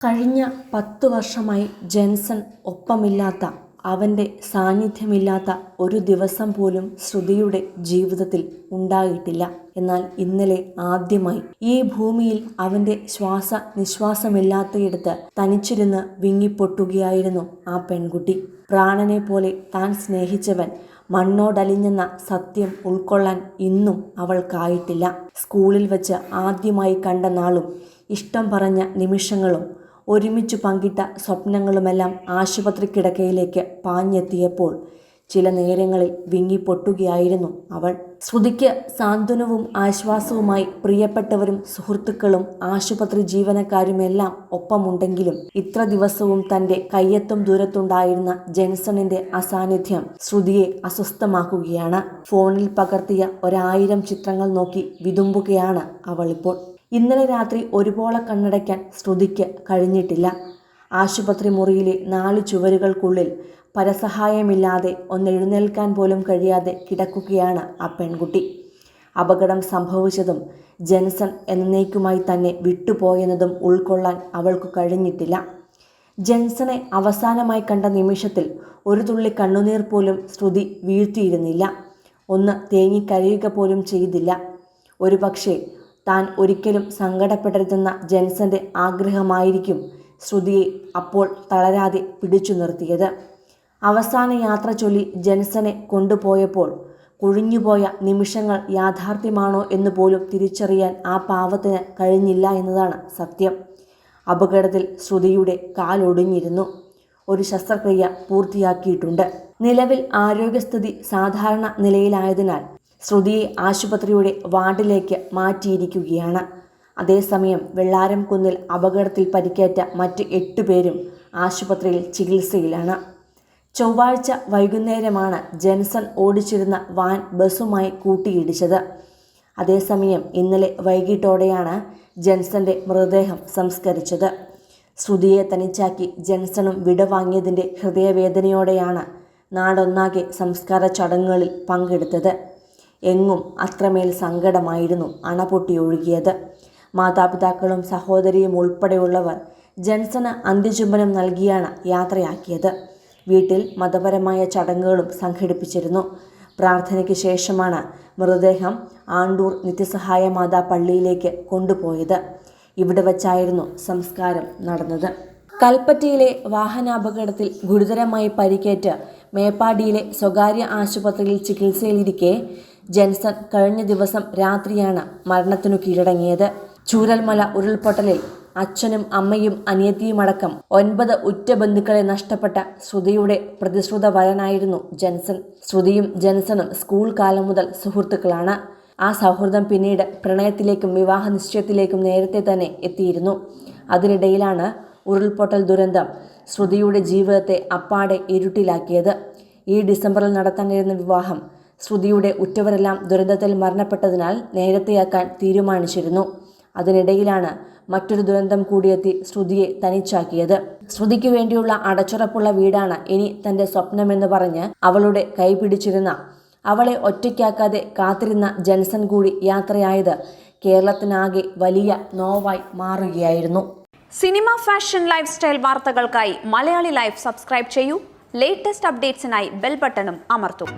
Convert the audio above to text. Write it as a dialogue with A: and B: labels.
A: കഴിഞ്ഞ പത്തു വർഷമായി ജെൻസൺ ഒപ്പമില്ലാത്ത അവന്റെ സാന്നിധ്യമില്ലാത്ത ഒരു ദിവസം പോലും ശ്രുതിയുടെ ജീവിതത്തിൽ ഉണ്ടായിട്ടില്ല. എന്നാൽ ഇന്നലെ ആദ്യമായി ഈ ഭൂമിയിൽ അവന്റെ ശ്വാസ നിശ്വാസമില്ലാത്തയിടത്ത് തനിച്ചിരുന്ന് വിങ്ങിപ്പൊട്ടുകയായിരുന്നു ആ പെൺകുട്ടി. പ്രാണനെ പോലെ താൻ സ്നേഹിച്ചവൻ മണ്ണോടലിഞ്ഞെന്ന സത്യം ഉൾക്കൊള്ളാൻ ഇന്നും അവൾക്കായിട്ടില്ല. സ്കൂളിൽ വച്ച് ആദ്യമായി കണ്ട നാളും ഇഷ്ടം പറഞ്ഞ നിമിഷങ്ങളും ഒരുമിച്ച് പങ്കിട്ട സ്വപ്നങ്ങളുമെല്ലാം ആശുപത്രി കിടക്കയിലേക്ക് പാഞ്ഞെത്തിയപ്പോൾ ചില നേരങ്ങളിൽ വിങ്ങിപ്പൊട്ടുകയായിരുന്നു അവൾ. ശ്രുതിക്ക് സാന്ത്വനവും ആശ്വാസവുമായി പ്രിയപ്പെട്ടവരും സുഹൃത്തുക്കളും ആശുപത്രി ജീവനക്കാരുമെല്ലാം ഒപ്പമുണ്ടെങ്കിലും ഇത്ര ദിവസവും തന്റെ കയ്യെത്തും ദൂരത്തുണ്ടായിരുന്ന ജെൻസണിന്റെ അസാന്നിധ്യം ശ്രുതിയെ അസ്വസ്ഥമാക്കുകയാണ്. ഫോണിൽ പകർത്തിയ ഒരായിരം ചിത്രങ്ങൾ നോക്കി വിതുമ്പുകയാണ് അവളിപ്പോൾ. ഇന്നലെ രാത്രി ഒരുപോലെ കണ്ണടയ്ക്കാൻ ശ്രുതിക്ക് കഴിഞ്ഞിട്ടില്ല. ആശുപത്രി മുറിയിലെ നാല് ചുവരുകൾക്കുള്ളിൽ പരസഹായമില്ലാതെ ഒന്നെഴുന്നേൽക്കാൻ പോലും കഴിയാതെ കിടക്കുകയാണ് ആ പെൺകുട്ടി. അപകടം സംഭവിച്ചതും ജെൻസൺ എന്നേക്കുമായി തന്നെ വിട്ടുപോയെന്നതും ഉൾക്കൊള്ളാൻ അവൾക്ക് കഴിഞ്ഞിട്ടില്ല. ജെൻസനെ അവസാനമായി കണ്ട നിമിഷത്തിൽ ഒരു തുള്ളി കണ്ണുനീർ പോലും ശ്രുതി വീഴ്ത്തിയിരുന്നില്ല. ഒന്ന് തേങ്ങിക്കരയുക പോലും ചെയ്തില്ല. ഒരുപക്ഷെ താൻ ഒരിക്കലും സങ്കടപ്പെടരുതെന്ന ജെൻസന്റെ ആഗ്രഹമായിരിക്കും ശ്രുതിയെ അപ്പോൾ തളരാതെ പിടിച്ചു നിർത്തിയത്. അവസാന യാത്ര ചൊല്ലി ജെൻസനെ കൊണ്ടുപോയപ്പോൾ കുഴിഞ്ഞുപോയ നിമിഷങ്ങൾ യാഥാർത്ഥ്യമാണോ എന്ന് പോലും തിരിച്ചറിയാൻ ആ പാവത്തിന് കഴിഞ്ഞില്ല എന്നതാണ് സത്യം. അപകടത്തിൽ ശ്രുതിയുടെ കാലൊടിഞ്ഞിരുന്നു ഒരു ശസ്ത്രക്രിയ പൂർത്തിയാക്കിയിട്ടുണ്ട്. നിലവിൽ ആരോഗ്യസ്ഥിതി സാധാരണ നിലയിലായതിനാൽ ശ്രുതിയെ ആശുപത്രിയുടെ വാർഡിലേക്ക് മാറ്റിയിരിക്കുകയാണ്. അതേസമയം വെള്ളാരം കുന്നിൽ അപകടത്തിൽ പരിക്കേറ്റ മറ്റ് എട്ട് പേരും ആശുപത്രിയിൽ ചികിത്സയിലാണ്. ചൊവ്വാഴ്ച വൈകുന്നേരമാണ് ജെൻസൺ ഓടിച്ചിരുന്ന വാൻ ബസ്സുമായി കൂട്ടിയിടിച്ചത്. അതേസമയം ഇന്നലെ വൈകിട്ടോടെയാണ് ജെൻസന്റെ മൃതദേഹം സംസ്കരിച്ചത്. ശ്രുതിയെ തനിച്ചാക്കി ജെൻസണും വിടവാങ്ങിയതിന്റെ ഹൃദയവേദനയോടെയാണ് നാടൊന്നാകെ സംസ്കാര ചടങ്ങുകളിൽ പങ്കെടുത്തത്. എങ്ങും അത്രമേൽ സങ്കടമായിരുന്നു അണപൊട്ടി ഒഴുകിയത്. മാതാപിതാക്കളും സഹോദരിയും ഉൾപ്പെടെയുള്ളവർ ജെൻസന് അന്ത്യചുംബനം നൽകിയാണ് യാത്രയാക്കിയത്. വീട്ടിൽ മതപരമായ ചടങ്ങുകളും സംഘടിപ്പിച്ചിരുന്നു. പ്രാർത്ഥനയ്ക്ക് ശേഷമാണ് മൃതദേഹം ആണ്ടൂർ നിത്യസഹായ മാതാ പള്ളിയിലേക്ക് കൊണ്ടുപോയത്. ഇവിടെ വച്ചായിരുന്നു സംസ്കാരം നടന്നത്. കൽപ്പറ്റയിലെ വാഹനാപകടത്തിൽ ഗുരുതരമായി പരിക്കേറ്റ് മേപ്പാടിയിലെ സ്വകാര്യ ആശുപത്രിയിൽ ചികിത്സയിലിരിക്കെ ജെൻസൺ കഴിഞ്ഞ ദിവസം രാത്രിയാണ് മരണത്തിനു കീഴടങ്ങിയത്. ചൂരൽമല ഉരുൾപൊട്ടലിൽ അച്ഛനും അമ്മയും അനിയത്തിയുമടക്കം ഒൻപത് ഉറ്റ ബന്ധുക്കളെ നഷ്ടപ്പെട്ട ശ്രുതിയുടെ പ്രതിശ്രുത വരനായിരുന്നു ജെൻസൺ. ശ്രുതിയും ജെൻസണും സ്കൂൾ കാലം മുതൽ സുഹൃത്തുക്കളാണ്. ആ സൗഹൃദം പിന്നീട് പ്രണയത്തിലേക്കും വിവാഹ നിശ്ചയത്തിലേക്കും നേരത്തെ തന്നെ എത്തിയിരുന്നു. അതിനിടയിലാണ് ഉരുൾപൊട്ടൽ ദുരന്തം ശ്രുതിയുടെ ജീവിതത്തെ അപ്പാടെ ഇരുട്ടിലാക്കിയത്. ഈ ഡിസംബറിൽ നടത്താനിരുന്ന വിവാഹം ശ്രുതിയുടെ ഉറ്റവരെല്ലാം ദുരന്തത്തിൽ മരണപ്പെട്ടതിനാൽ നേരത്തെയാക്കാൻ തീരുമാനിച്ചിരുന്നു. അതിനിടയിലാണ് മറ്റൊരു ദുരന്തം കൂടിയെത്തി ശ്രുതിയെ തനിച്ചാക്കിയത്. ശ്രുതിക്ക് വേണ്ടിയുള്ള അടച്ചുറപ്പുള്ള വീടാണ് ഇനി തന്റെ സ്വപ്നമെന്ന് പറഞ്ഞ് അവളുടെ കൈപിടിച്ചിരുന്ന അവളെ ഒറ്റയ്ക്കാക്കാതെ കാത്തിരുന്ന ജൻസൺ കൂടി യാത്രയായത് കേരളത്തിനാകെ വലിയ നോവായി മാറുകയായിരുന്നു.
B: സിനിമ ഫാഷൻ ലൈഫ് സ്റ്റൈൽ വാർത്തകൾക്കായി മലയാളി ലൈഫ് സബ്സ്ക്രൈബ് ചെയ്യൂ. ലേറ്റസ്റ്റ് അപ്ഡേറ്റ്സിനായി ബെൽ ബട്ടണും അമർത്തും.